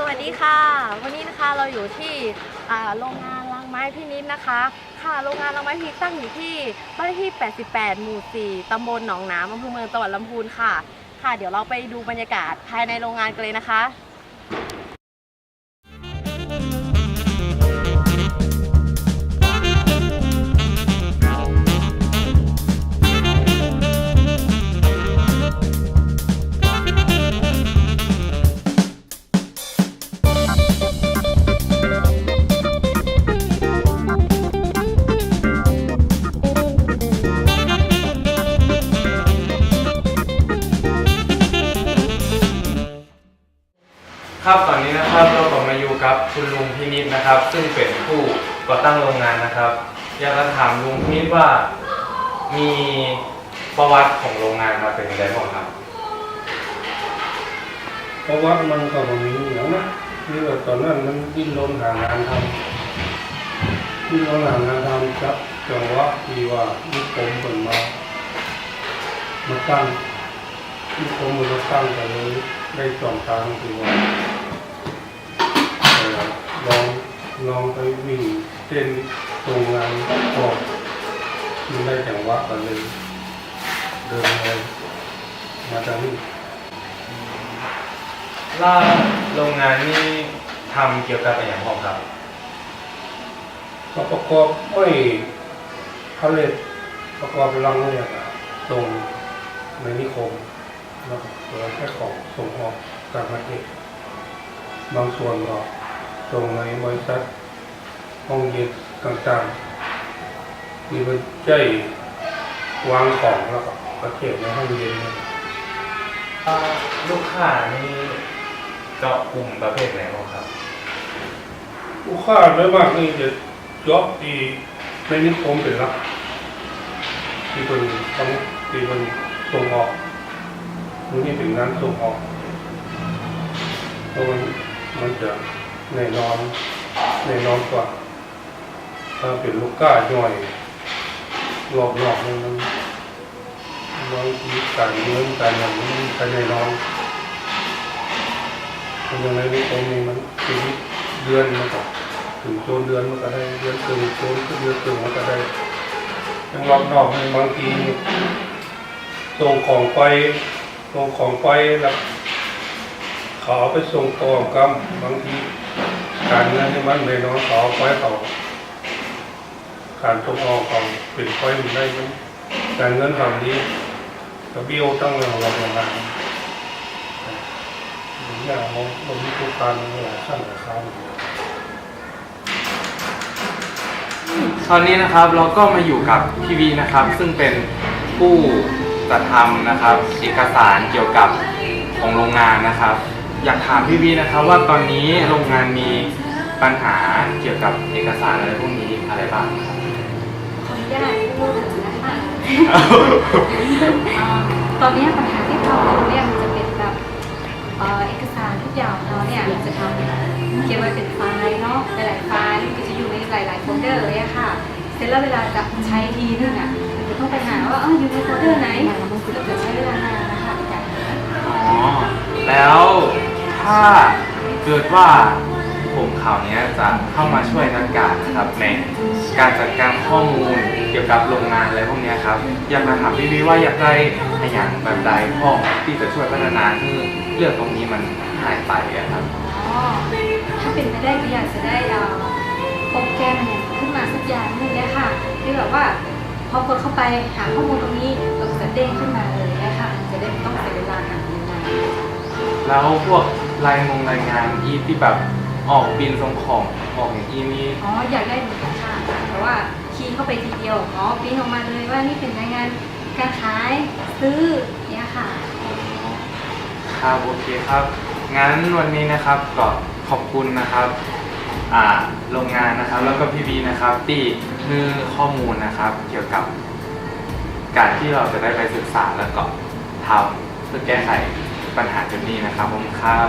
สวัสดีค่ะ วันนี้นะคะเราอยู่ที่โรงงานลังไม้พี่นิดนะคะ ค่ะโรงงานลังไม้พี่ตั้งอยู่ที่บ้านเลขที่ 88 หมู่ 4 ตำบลหนองน้ำอำเภอเมืองจังหวัดลำพูนค่ะ ค่ะ เดี๋ยวเราไปดูบรรยากาศภายในโรงงานกันเลยนะคะ ครับตอนนี้นะครับเราก็มาอยู่กับคุณลุงพินิจนะครับ ซึ่งเป็นผู้ก่อตั้งโรงงานนะครับ อยากจะถามลุงพินิจว่ามีประวัติของโรงงานมาเป็นยังไงบ้างครับ เพราะว่ามันก็บ่มีอย่างนะนี่ว่าตอนนั้นมันดิ้นรนหางานทำดิ้นรนหางานทำจับจังหวะที่ว่านิคมเปิดมามาตั้งนิคมมันมาตั้งกันเลยได้สองทางที่ว่า อลองลองไปวิ่งเต้นตรงงานก่อนมันได้จังหวะกันเลย เดินไปมาทางนี้ล่าโรงงานนี่ทำเกี่ยวกับอะไรอย่างของครับก็ประกอบอ้อยผลิตประกอบรังเนี่ยตรงในนิคมแล้วก็เหลือแค่ของส่งออกต่างประเทศบางส่วนก็ ส่งในบริษัทห้องเย็นต่างๆ มีมันใจวางของแล้วก็ประเทศในห้องเย็นเนี่ยลูกค้านี่เจาะกลุ่มประเภทไหนบ้างครับ ลูกค้าโดยมากนี่จะยอบที่ในนิคมเป็นหลักที่เป็นต้องที่เป็นส่งออกนี่นี่เป็นงานส่งออกเพราะมันมันจะ แน่นอนแน่นอนกว่า ถ้าเป็นลูกค้าย่อยรอบนอกมันนบางทีการเงินการอย่างนี้มันแน่นอนมันยังไงนิคมนี่มันชีวิตเดือนมันก็ถึงโจนเดือนมันก็ได้เดือนครึ่งโจนก็เดือนครึ่งมันก็ได้ยังรอบนอกบางทีส่งของไปส่งของไปแล้ว เขาเอไปส่งต่อกรรมบางทีการเงินที่มันไม่น้อยเขาเอาไปเขาการส่งออกเขาเป็นไปมันได้มันการเงินทำดีก็เบี้ยวตั้งเราเราโรงานอย่างเราเรามีทุกการหลายขั้นหลายขั้นตอนนี้นะครับเราก็มาอยู่กับพี่วีนะครับ ซึ่งเป็นผู้จัดทำนะครับ เอกสารเกี่ยวกับของโรงงานนะครับ อยากถามพี่วีนะครับว่าตอนนี้โรงงานมีปัญหาเกี่ยวกับเอกสารอะไรพวกนี้อะไรบ้างครับขออนุญาตพูดถึงนะคะเอ่อตอนนี้ปัญหาที่เราเนี่ยมันจะเป็นแบบเอ่อเอกสารทุกอย่างเราเนี่ยมันจะทำเก็บไว้เป็นไฟล์เนาะหลายๆไฟล์มันก็จะอยู่ในหลาย ๆ โฟลเดอร์เลยอะค่ะเสร็จแล้วเวลาจะใช้ทีนึงอะมันจะต้องไปหาว่าเอออยู่ในโฟลเดอร์ไหนมันก็จะใช้เวลานานนะคะในการหาอ๋อแล้ว ถ้าเกิดว่าผมข่าวเนี้ยจะเข้ามาช่วยนักการนะครับในการจัดการข้อมูลเกี่ยวกับโรงงานอะไรพวกเนี้ยครับอยากจะถามพี่วิว่าอยากได้พยานแบบใดพ่อที่จะช่วยพัฒนาให้เรื่องตรงนี้มันหายไปอะครับอ๋อถ้าเป็นไปได้ก็อยากจะได้เอ่อโปรแกรมเนี่ยขึ้นมาสักอย่างหนึงเนี่ยค่ะที่แบบว่าพอกดเข้าไปหาข้อมูลตรงนี้เราจะเด้งขึ้นมาเลยนะคะจะได้ไม่ต้องเสียเวลาหาเวลาแล้วพวก รายงงรายงานอีที่แบบออกบินส่งของออกอย่างอีนี้อ๋ออยากได้เหมือนกันค่ะแต่ว่าคีย์เข้าไปทีเดียวอ๋อปริ้นออกมาเลยว่านี่เป็นรายงานการขายซื้อเนี่ยค่ะ ครับโอเคครับ งั้นวันนี้นะครับก็ขอบคุณนะครับอ่าโรงงานนะครับแล้วก็พี่บีนะครับที่คือข้อมูลนะครับ เกี่ยวกับ การที่เราจะได้ไปศึกษาแล้วก็ทำเพื่อแก้ไข ปัญหาจุดนี้นะครับผมครับ